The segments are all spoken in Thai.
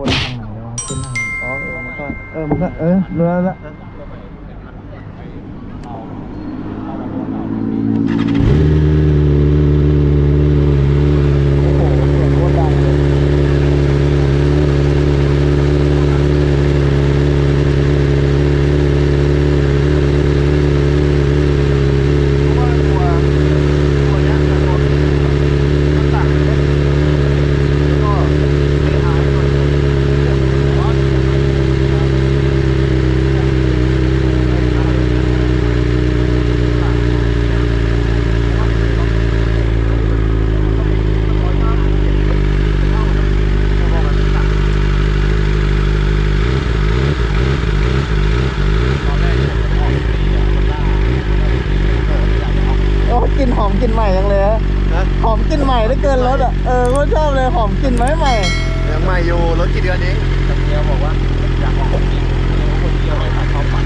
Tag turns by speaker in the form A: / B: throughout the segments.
A: วนทางไหนวะขึ้นทางอ๋อเออมันก็เออมันก็เออรู้แล้วละโอ้โหเสียงโคตรดังเลยโอ้กลินหอมกลินใหม่ยังเลยอะ
B: นะ
A: หอมกลินใหม่ได้เกินรถอะเออก็ชอบเลยหอมกลินไหมใหม่
B: ยังใหม่อยู่รถกี่เดือนเอง
C: เมียบอกว่าอยากออกคนเดียวคนเดียวเลยค่ะเขาฝัน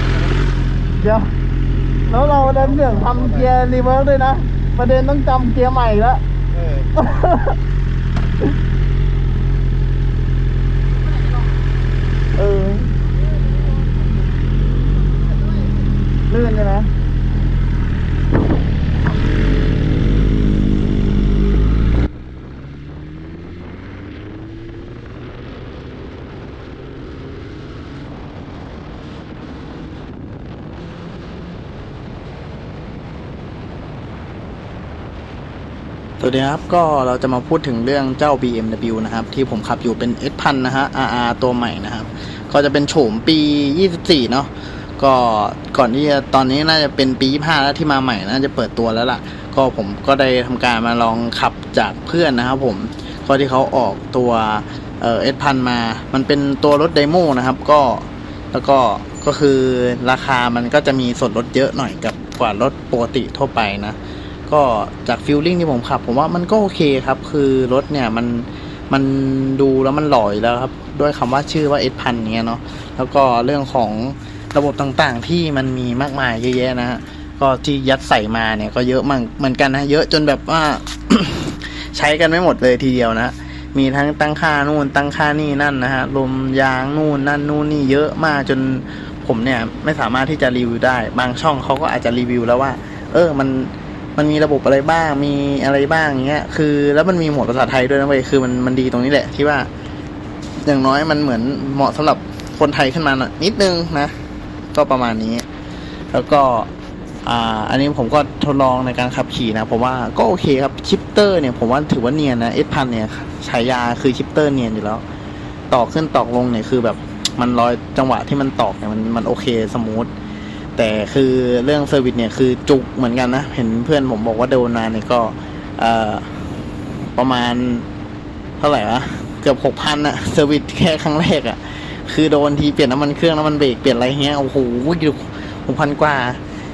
A: เดี๋ยวแล้วเราดันเรื่องทำเกียร์รีเวิร์สด้วยนะประเด็นต้องจำเกียร์ใหม่อีกแล้ว
B: เออ
A: เออลื่นใช่ไหม
D: สวัสดีครับ ก็เราจะมาพูดถึงเรื่องเจ้า BMW นะครับ ที่ผมขับอยู่เป็น S พันนะฮะ RR ตัวใหม่นะครับ ก็จะเป็นโฉมปี 24 เนาะก็ก่อนที่จะตอนนี้น่าจะเป็นปี 25 แล้วที่มาใหม่น่าจะเปิดตัวแล้วล่ะ ก็ผมก็ได้ทำการมาลองขับจากเพื่อนนะครับผม ก็ที่เขาออกตัวเอ่อ S พันมา มันเป็นตัวรถไดโมนะครับ ก็แล้วก็ก็คือราคามันก็จะมีส่วนลดเยอะหน่อยกับกว่ารถปกติทั่วไปนะ ก็จากฟิลลิ่งที่ผมขับ ผมว่ามันก็โอเคครับ คือรถเนี่ยมันมันดูแล้วมันหล่อยแล้วครับ ด้วยคำว่าชื่อว่า S พันเนี้ยเนาะแล้วก็เรื่องของระบบต่างๆที่มันมีมากมายเยอะแยะนะฮะก็ที่ยัดใส่มาเนี่ยก็เยอะมากเหมือนกันนะเยอะจนแบบว่า ใช้กันไม่หมดเลยทีเดียวนะมีทั้งตั้งค่านู่นตั้งค่านี่นั่นนะฮะลมยางนู่นนั่นนู่นนี่เยอะมากจนผมเนี่ยไม่สามารถที่จะรีวิวได้ บางช่องเขาก็อาจจะรีวิวแล้วว่า เออมัน มันมีระบบอะไรบ้าง มีอะไรบ้างเงี้ย คือ แล้วมันมีหมวดภาษาไทยด้วยนะเว้ย คือมันมันดีตรงนี้แหละที่ว่า อย่างน้อยมันเหมือนเหมาะสำหรับคนไทยขึ้นมาหน่อยนิดนึงนะ ก็ประมาณนี้ แล้วก็ อ่า อันนี้ผมก็ทดลองในการขับขี่นะ ผมว่าก็โอเคครับชิปเตอร์เนี่ยผมว่าถือว่าเนียนนะเอสพันเนี่ยฉายาคือชิปเตอร์เนียนอยู่แล้ว ตอกขึ้นตอกลงเนี่ยคือแบบมันรอยจังหวะที่มันตอกเนี่ยมันมันโอเคสมูท แต่คือเรื่องเซอร์วิสเนี่ยคือจุกเหมือนกันนะ เห็นเพื่อนผมบอกว่าโดนนานเนี่ยก็ประมาณเท่าไหร่วะเกือบหกพันอะเซอร์วิสแค่ครั้งแรกอะคือโดนทีเปลี่ยนน้ำมันเครื่องน้ำมันเบรกเปลี่ยนอะไรเงี้ยโอ้โหหกพันกว่า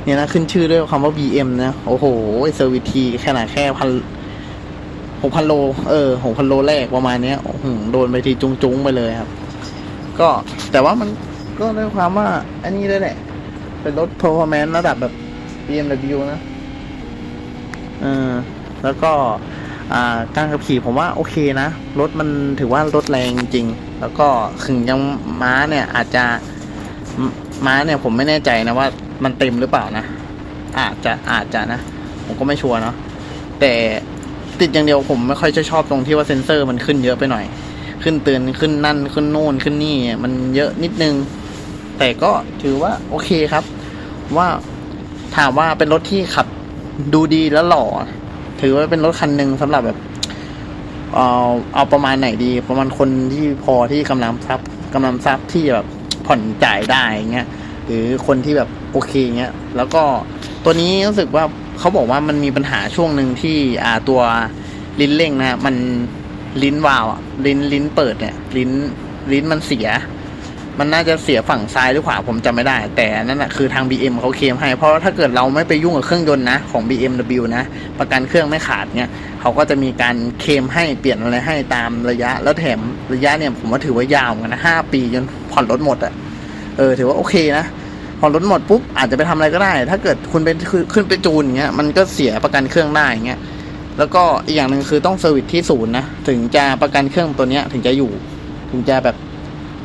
D: เนี่ยนะขึ้นชื่อด้วยคำว่า BM นะโอ้โหเซอร์วิสทีขนาดแค่พันหกพันโล เออหกพันโลแรกประมาณเนี้ยโอ้โหโดนไปทีจุ้งๆไปเลยครับ ก็แต่ว่ามันก็ด้วยความว่า อันนี้ด้วยแหละ เป็นรถ performance ระดับแบบ BMW นะเออแล้วก็การขับขี่ผมว่าโอเคนะ รถมันถือว่ารถแรงจริง แล้วก็ถึงยังม้าเนี่ยอาจจะมม้าเนี่ยผมไม่แน่ใจนะว่ามันเต็มหรือเปล่านะ อาจจะอาจจะนะ ผมก็ไม่ชัวร์เนาะแต่ติดอย่างเดียวผมไม่ค่อยจะชอบตรงที่ว่าเซ็นเซอร์มันขึ้นเยอะไปหน่อย ขึ้นเตือนขึ้นนั่นขึ้นโน่นขึ้นนี่มันเยอะนิดนึง แต่ก็ถือว่าโอเคครับ ว่าถามว่าเป็นรถที่ขับดูดีแล้วหล่อ ถือว่าเป็นรถคันหนึ่งสำหรับแบบเอาเอาประมาณไหนดี ประมาณคนที่พอที่กำลังทรัพย์กำลังทรัพย์ที่แบบผ่อนจ่ายได้เงี้ยหรือคนที่แบบโอเคเงี้ยแล้วก็ตัวนี้รู้สึกว่าเขาบอกว่ามันมีปัญหาช่วงหนึ่งที่อ่าตัวลิ้นเร่งนะมันลิ้นวาล์วลิ้นลิ้นเปิดเนี่ย ลิ้นลิ้นมันเสีย มันน่าจะเสียฝั่งซ้ายหรือขวาผมจำไม่ได้ แต่นั่นแหะคือทาง BM เขาเคลมให้ เพราะถ้าเกิดเราไม่ไปยุ่งกับเครื่องยนต์นะของ BMW นะ ประกันเครื่องไม่ขาดเนี่ยเขาก็จะมีการเคลมให้เปลี่ยนอะไรให้ตามระยะแล้วแถมระยะเนี่ยผมว่าถือว่ายาวเหมือนกันนะห้าปีจนผ่อนรถหมดอะ่ะเออถือว่าโอเคนะผ่อนรถหมดปุ๊บอาจจะไปทำอะไรก็ได้ ถ้าเกิดคุณไปขึ้นไปจูนเงี้ยมันก็เสียประกันเครื่องได้เงี้ยแล้วก็อีกอย่างหนึ่งคือต้องเซอร์วิสที่ศูนย์นะถึงจะประกันเครื่องตัวเนี้ยถึงจะอยู่ ถึงจะแบบ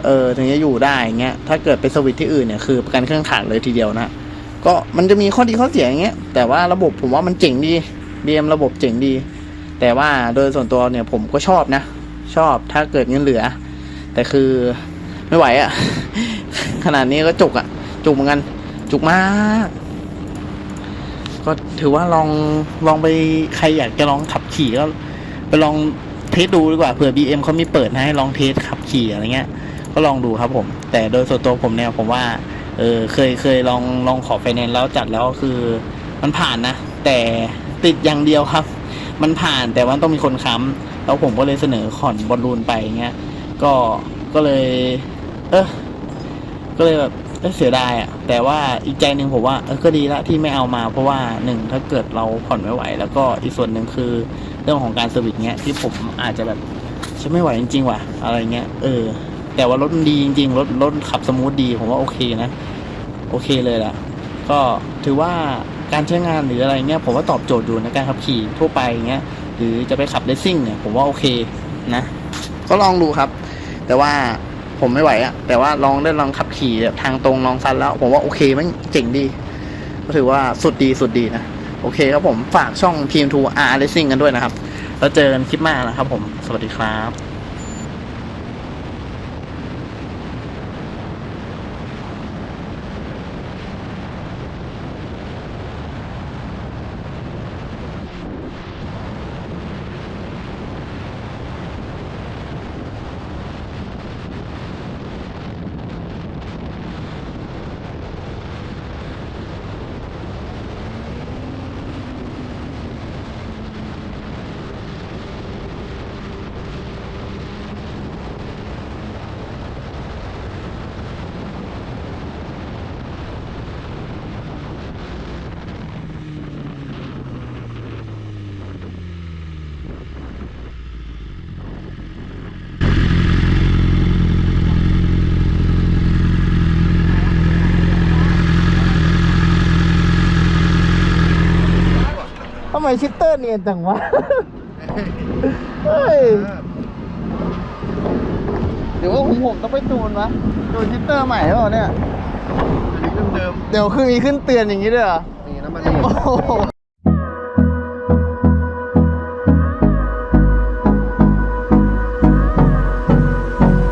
D: เออถึงจะอยู่ได้อย่างเงี้ยถ้าเกิดไปสวิตที่อื่นเนี่ยคือประกันเครื่องขาดเลยทีเดียวนะก็มันจะมีข้อดีข้อเสียอย่างเงี้ยแต่ว่าระบบผมว่ามันเจ๋งดี BM ระบบเจ๋งดี แต่ว่าโดยส่วนตัวเนี่ยผมก็ชอบนะ ชอบถ้าเกิดเงินเหลือ แต่คือไม่ไหวอะขนาดนี้ก็จุกอะจุกเหมือนกัน จุกมาก ก็ถือว่าลองลองไปใครอยากจะลองขับขี่ก็ไปลองเทสดูดีกว่าเผื่อ BM เขามีเปิดให้ลองเทสขับขี่อะไรเงี้ย ก็ลองดูครับผม แต่โดยส่วนตัวผมเนี่ยผมว่า เออเคยเคยลองลองขอไฟแนนซ์แล้วจัดแล้วคือ มันผ่านนะ แต่ติดอย่างเดียวครับ มันผ่านแต่ว่าต้องมีคนค้ำแล้วผมก็เลยเสนอขอนบอลลูนไปเงี้ยก็ก็เลย เออก็เลยแบบเอ้ยเสียดายอะ แต่ว่าอีกใจหนึ่งผมว่าเออก็ดีละที่ไม่เอามา เพราะว่าหนึ่งถ้าเกิดเราผ่อนไม่ไหว แล้วก็อีกส่วนหนึ่งคือเรื่องของการเซอร์วิสเงี้ยที่ผมอาจจะแบบฉันไม่ไหวจริงๆว่ะอะไรเงี้ยเออ แต่ว่ารถมันดีจริงๆ รถรถขับสมูทดีผมว่าโอเคนะ โอเคเลยล่ะก็ถือว่าการใช้งานหรืออะไรเงี้ยผมว่าตอบโจทย์อยู่ในการขับขี่ทั่วไปเงี้ยหรือจะไปขับเลสซิ่งเนี่ยผมว่าโอเคนะ ก็ลองดูครับ แต่ว่าผมไม่ไหวอะแต่ว่าลองได้ลองขับขี่แบบทางตรงลองซันแล้ว ผมว่าโอเคมันเจ๋งดี ก็ถือว่าสุดดีสุดดีนะ โอเคครับผมฝากช่อง PM2 R Racing กันด้วยนะครับ แล้วเจอกันคลิปหน้านะครับผม สวัสดีครับ
A: มชิปเตอร์เนียนจังวะ เฮ้ย เดี๋ยวว่าผมผมต้องไปจูนวะจูนชิปเตอร์ใหม่หรือเปล่าเนี่ย
B: อันนี้เดิม
A: เดี๋ยวคือมีขึ้นเตือนอย่างนี้ด้วยเหรอ
B: ๆนี่น้ำมัน
A: โอ้โห